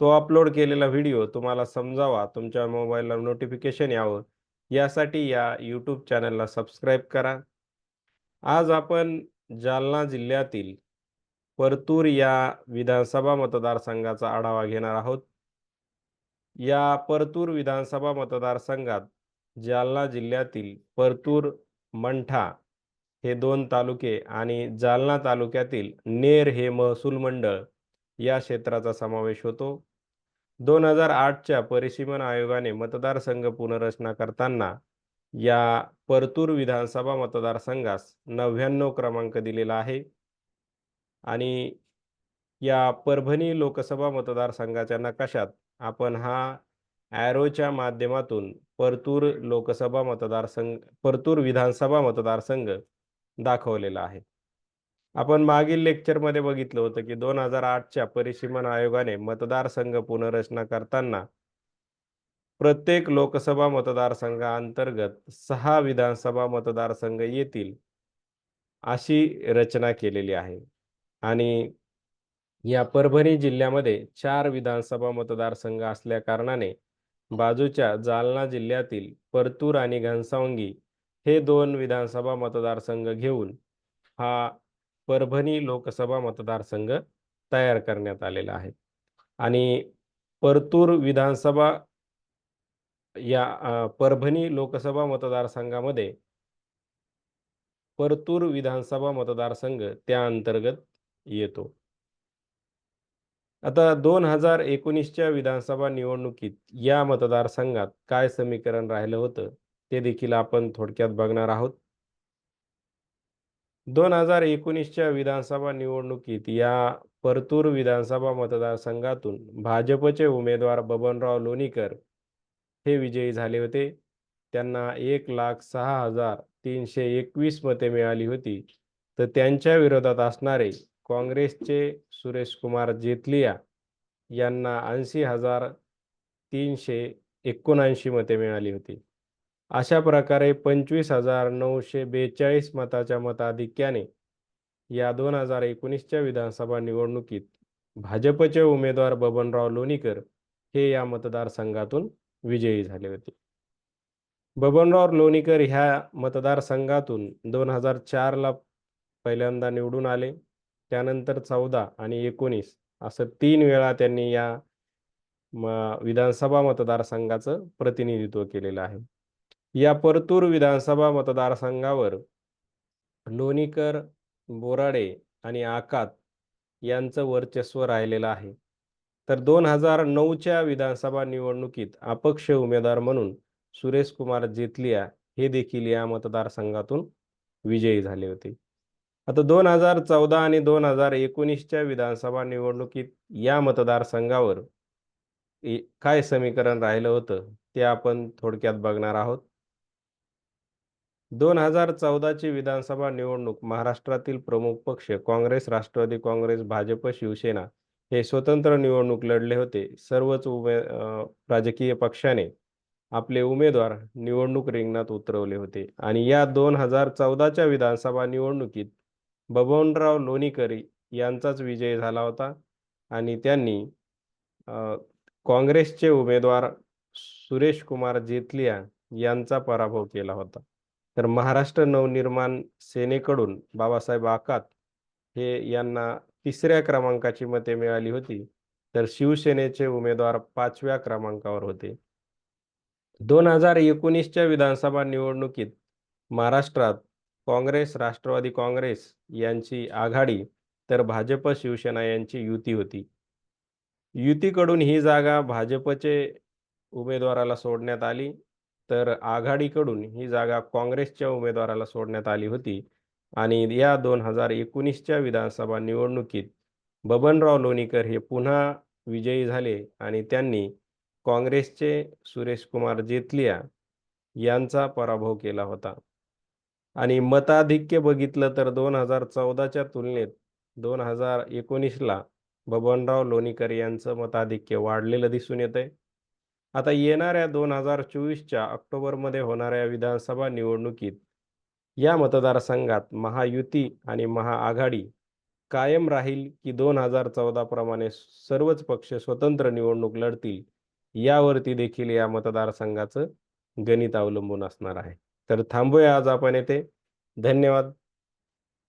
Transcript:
तो अपलोड केलेला व्हिडिओ तुम्हाला समजावा, तुमच्या मोबाईलला नोटिफिकेशन यावं, यासाठी या यूट्यूब चॅनलला सबस्क्राईब करा. आज आपण जालना जिल्ह्यातील परतूर या विधानसभा मतदारसंघाचा आढावा घेणार आहोत. या परतूर विधानसभा मतदारसंघात जालना जिल्ह्यातील परतूर, मंठा हे दोन तालुके आणि जालना तालुक्यातील नेर हे महसूल मंडळ या क्षेत्राचा समावेश होतो. 2008च्या परिसीमन आयोगाने मतदारसंघ पुनर्रचना करताना या परतूर विधानसभा मतदारसंघास 99 क्रमांक दिलेला आहे. आणि या परभणी लोकसभा मतदारसंघाच्या नकाशात आपण हा ॲरोच्या माध्यमातून परतूर लोकसभा मतदारसंघ परतूर विधानसभा मतदारसंघ दाखवलेला आहे. आपण मागील लेक्चरमध्ये बघितलं होतं की 2008च्या परिसीमन आयोगाने मतदारसंघ पुनर्रचना करताना प्रत्येक लोकसभा मतदारसंघाअंतर्गत सहा विधानसभा मतदारसंघ येतील, अशी रचना केलेली आहे. आणि या परभणी जिल्ह्यामध्ये चार विधानसभा मतदारसंघ असल्याकारणाने बाजूच्या जालना जिल्ह्यातील परतूर आणि घनसावंगी हे दोन विधानसभा मतदारसंघ घेऊन हा परभणी लोकसभा मतदारसंघ तयार करण्यात आलेला आहे. आणि परतूर विधानसभा या परभणी लोकसभा मतदारसंघामध्ये परतूर विधानसभा मतदारसंघ त्या अंतर्गत येतो. आता 2019च्या विधानसभा निवडणुकीत या मतदारसंघात काय समीकरण राहिलं होतं, ते देखील आपण थोडक्यात बघणार आहोत. 2019च्या विधानसभा निवडणुकीत या परतूर विधानसभा मतदारसंघातून भाजपचे उमेदवार बबनराव लोणीकर हे विजयी झाले होते. त्यांना 1,06,321 मते मिळाली होती. तर त्यांच्या विरोधात असणारे काँग्रेसचे सुरेशकुमार जेतलिया यांना 80,379 मते मिळाली होती. अशा प्रकारे 25,942 मताच्या मताधिक्याने या 2019च्या विधानसभा निवडणुकीत भाजपचे उमेदवार बबनराव लोणीकर हे या मतदारसंघातून विजयी झाले होते. बबनराव लोणीकर ह्या मतदारसंघातून 2004ला पहिल्यांदा निवडून आले. त्यानंतर 14 आणि 19 असं तीन वेळा त्यांनी या विधानसभा मतदारसंघाचं प्रतिनिधित्व केलेलं आहे. या परतूर विधानसभा मतदारसंघावर लोणीकर, बोराडे आणि आकात यांचं वर्चस्व राहिलेलं आहे. तर 2009च्या विधानसभा निवडणुकीत अपक्ष उमेदवार म्हणून सुरेशकुमार जेतलिया हे देखील या मतदारसंघातून विजयी झाले होते. आता 2014 आणि 2019च्या विधानसभा निवडणुकीत या मतदारसंघावर काय समीकरण राहिलं होतं, ते आपण थोडक्यात बघणार आहोत. 2014ची विधानसभा निवडणूक महाराष्ट्रातील प्रमुख पक्ष काँग्रेस, राष्ट्रवादी काँग्रेस, भाजप, शिवसेना हे स्वतंत्र निवडणूक लढले होते. सर्वच उमे राजकीय पक्षाने आपले उमेदवार निवडणूक रिंगणात उतरवले होते आणि या 2014च्या विधानसभा निवडणुकीत बबनराव लोणीकर यांचाच विजय झाला होता आणि त्यांनी काँग्रेसचे उमेदवार सुरेशकुमार जेतलिया यांचा पराभव केला होता. तर महाराष्ट्र नवनिर्माण सेनेकडून बाबासाहेब आकात हे यांना तिसऱ्या क्रमांकाची मते मिळाली होती. तर शिवसेनेचे उमेदवार पाचव्या क्रमांकावर होते. 2019च्या विधानसभा निवडणुकीत महाराष्ट्रात काँग्रेस, राष्ट्रवादी काँग्रेस यांची आघाडी तर भाजप, शिवसेना यांची युती होती. युतीकडून ही जागा भाजपचे उमेदवाराला सोडण्यात आली. तर आघाडीकडून ही जागा काँग्रेसच्या उमेदवाराला सोडण्यात आली होती. आणि या 2019च्या विधानसभा निवडणुकीत बबनराव लोणीकर हे पुन्हा विजयी झाले आणि त्यांनी काँग्रेसचे सुरेशकुमार जेतलिया यांचा पराभव केला होता. आणि मताधिक्य बघितलं तर दोन हजार चौदाच्या तुलनेत दोन हजार एकोणीसला बबनराव लोणीकर यांचं मताधिक्य वाढलेलं दिसून येत आहे आता येणाऱ्या दोन हजार चोवीसच्या ऑक्टोबरमध्ये होणाऱ्या विधानसभा निवडणुकीत या मतदारसंघात महायुती आणि महाआघाडी कायम राहील की दोन हजार चौदा प्रमाणे सर्वच पक्ष स्वतंत्र निवडणूक लढतील यावरती देखील या मतदारसंघाचं गणित अवलंबून असणार आहे. तर थांबूया आज आपण येथे. धन्यवाद.